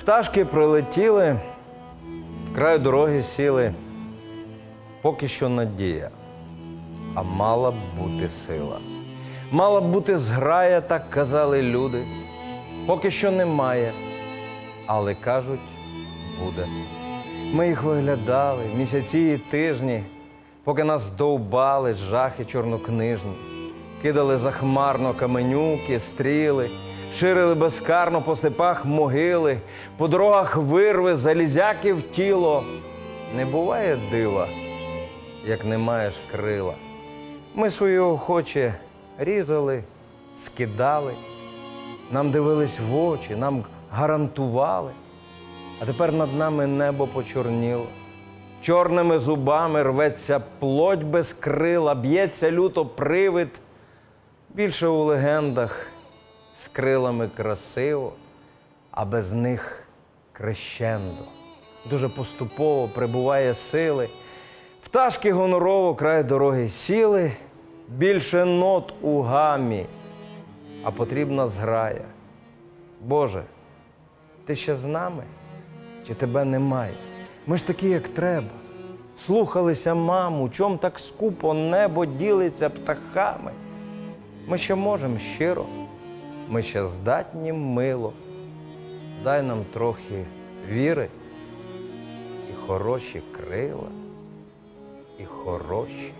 Пташки прилетіли, край дороги сіли. Поки що надія, а мала б бути сила. Мала б бути зграя, так казали люди. Поки що немає, але кажуть, буде. Ми їх виглядали місяці і тижні, поки нас довбали жахи чорнокнижні, кидали захмарно каменюки, стріли, ширили безкарно по степах могили, по дорогах вирви, залізяків тіло. Не буває дива, як не маєш крила. Ми свої охоче різали, скидали, нам дивились в очі, нам гарантували. А тепер над нами небо почорніло. Чорними зубами рветься плоть без крила, б'ється люто привид. Більше у легендах з крилами красиво, а без них крещендо. Дуже поступово прибуває сили. Пташки гонорово край дороги сіли, більше нот у гамі, а потрібна зграя. Боже, ти ще з нами? Чи тебе немає? Ми ж такі, як треба. Слухалися маму, чом так скупо небо ділиться птахами. Ми ще можемо щиро, ми ще здатні мило. Дай нам трохи віри і хороші крила, і хороші.